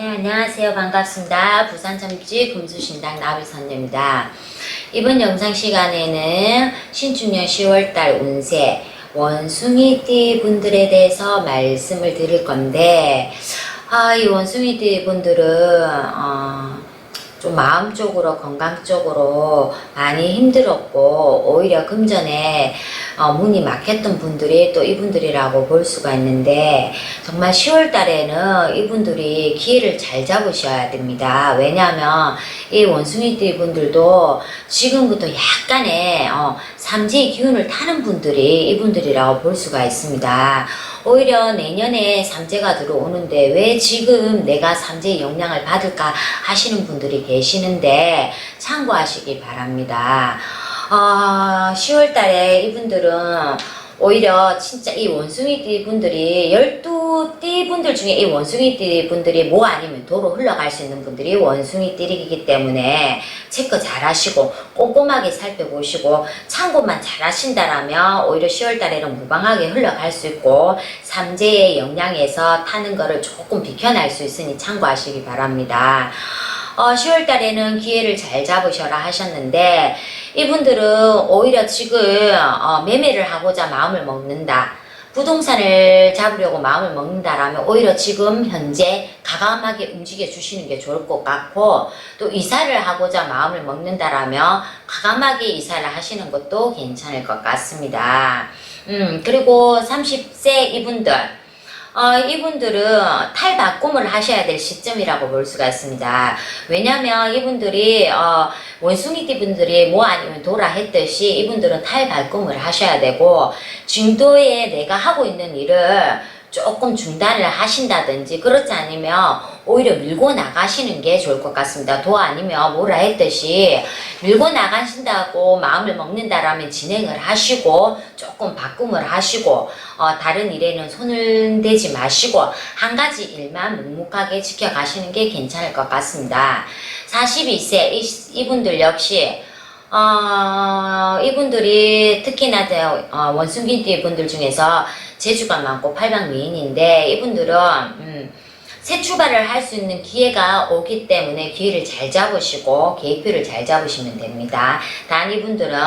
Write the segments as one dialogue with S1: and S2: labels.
S1: 안녕하세요. 반갑습니다. 부산 참치 금수신당 나비선녀입니다. 이번 영상 시간에는 신축년 10월달 운세 원숭이띠 분들에 대해서 말씀을 드릴 건데, 아, 이 원숭이띠 분들은, 어, 좀 마음적으로 건강적으로 많이 힘들었고 오히려 금전에 어, 문이 막혔던 분들이 또 이분들이라고 볼 수가 있는데 정말 10월 달에는 이분들이 기회를 잘 잡으셔야 됩니다. 왜냐하면 이 원숭이띠 분들도 지금부터 약간의 어, 삼지의 기운을 타는 분들이 이분들이라고 볼 수가 있습니다. 오히려 내년에 삼재가 들어오는데 왜 지금 내가 삼재의 영향을 받을까 하시는 분들이 계시는데 참고하시기 바랍니다. 어, 10월 달에 이분들은 오히려 진짜 이 원숭이띠 분들이 12 띠 분들 중에 이 원숭이 띠 분들이 뭐 아니면 도로 흘러갈 수 있는 분들이 원숭이띠이기 때문에 체크 잘 하시고 꼼꼼하게 살펴보시고 참고만 잘 하신다라면 오히려 10월 달에는 무방하게 흘러갈 수 있고 삼재의 영향에서 타는 거를 조금 비켜날 수 있으니 참고하시기 바랍니다. 어, 10월 달에는 기회를 잘 잡으셔라 하셨는데 이분들은 오히려 지금 어, 매매를 하고자 마음을 먹는다. 부동산을 잡으려고 마음을 먹는다라면 오히려 지금 현재 가감하게 움직여 주시는 게 좋을 것 같고 또 이사를 하고자 마음을 먹는다라면 가감하게 이사를 하시는 것도 괜찮을 것 같습니다. 음, 그리고 30세 이분들 어, 이분들은 탈바꿈을 하셔야 될 시점이라고 볼 수가 있습니다. 왜냐면 이분들이 어, 원숭이띠 분들이 뭐 아니면 도라 했듯이 이분들은 탈바꿈을 하셔야 되고 중도에 내가 하고 있는 일을 조금 중단을 하신다든지 그렇지 않으면 오히려 밀고 나가시는 게 좋을 것 같습니다. 도 아니면 뭐라 했듯이 밀고 나가신다고 마음을 먹는다라면 진행을 하시고 조금 바꿈을 하시고 어, 다른 일에는 손을 대지 마시고 한 가지 일만 묵묵하게 지켜가시는 게 괜찮을 것 같습니다. 42세 이, 이분들 역시 어, 이분들이 특히나 저, 어, 원숭이띠 분들 중에서 재주가 많고 팔방미인인데 이분들은 음, 새 출발을 할 수 있는 기회가 오기 때문에 기회를 잘 잡으시고 계획표를 잘 잡으시면 됩니다. 단 이분들은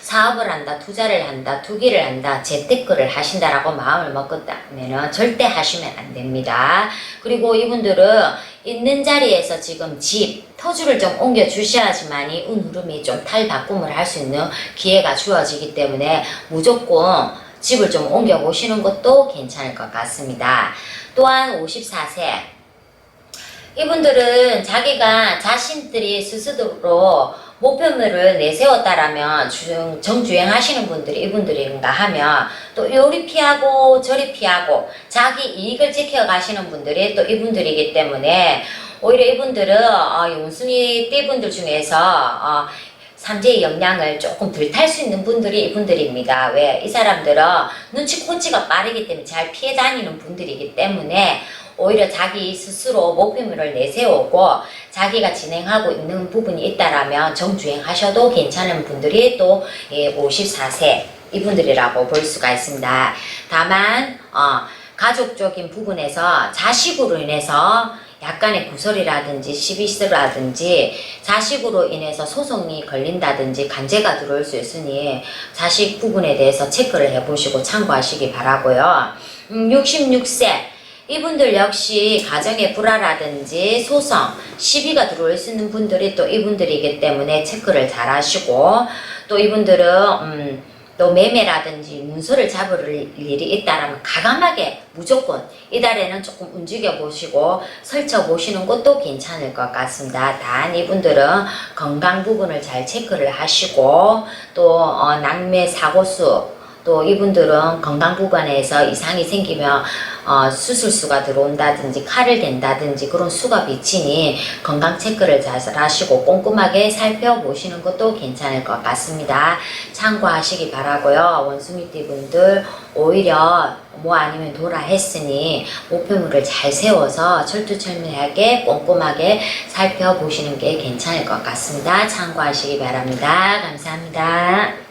S1: 사업을 한다, 투자를 한다, 투기를 한다, 재테크를 하신다라고 마음을 먹었다면 절대 하시면 안 됩니다. 그리고 이분들은 있는 자리에서 지금 집, 터주를 좀 옮겨 주셔야지만이 운 흐름이 좀 탈바꿈을 할 수 있는 기회가 주어지기 때문에 무조건 집을 좀 옮겨 보시는 것도 괜찮을 것 같습니다. 또한 54세 이분들은 자기가 자신들이 스스로 목표물을 내세웠다라면 중, 정주행하시는 분들이 이분들인가 하면 또 요리 피하고 저리 피하고 자기 이익을 지켜가시는 분들이 또 이분들이기 때문에 오히려 이분들은 어, 용순이 띠분들 중에서 어, 삼재의 영향을 조금 덜 탈 수 있는 분들이 이분들입니다. 왜? 이 사람들은 눈치 코치가 빠르기 때문에 잘 피해 다니는 분들이기 때문에 오히려 자기 스스로 목표물을 내세우고 자기가 진행하고 있는 부분이 있다라면 정주행하셔도 괜찮은 분들이 또 54세 이분들이라고 볼 수가 있습니다. 다만 어, 가족적인 부분에서 자식으로 인해서 약간의 구설이라든지 시비스라든지 자식으로 인해서 소송이 걸린다든지 간제가 들어올 수 있으니 자식 부분에 대해서 체크를 해보시고 참고하시기 바라고요. 음, 66세 이분들 역시 가정의 불화라든지 소송, 시비가 들어올 수 있는 분들이 또 이분들이기 때문에 체크를 잘 하시고 또 이분들은 음, 또 매매라든지 문서를 잡을 일이 있다라면 가감하게 무조건 이달에는 조금 움직여 보시고 설쳐 보시는 것도 괜찮을 것 같습니다. 단 이분들은 건강 부분을 잘 체크를 하시고 또 어, 낙매 사고수 또 이분들은 건강 부분에서 이상이 생기면 어, 수술수가 들어온다든지 칼을 댄다든지 그런 수가 비치니 건강 체크를 잘 하시고 꼼꼼하게 살펴보시는 것도 괜찮을 것 같습니다. 참고하시기 바라고요. 원숭이띠 분들 오히려 뭐 아니면 도라 했으니 목표물을 잘 세워서 철두철미하게 꼼꼼하게 살펴보시는 게 괜찮을 것 같습니다. 참고하시기 바랍니다. 감사합니다.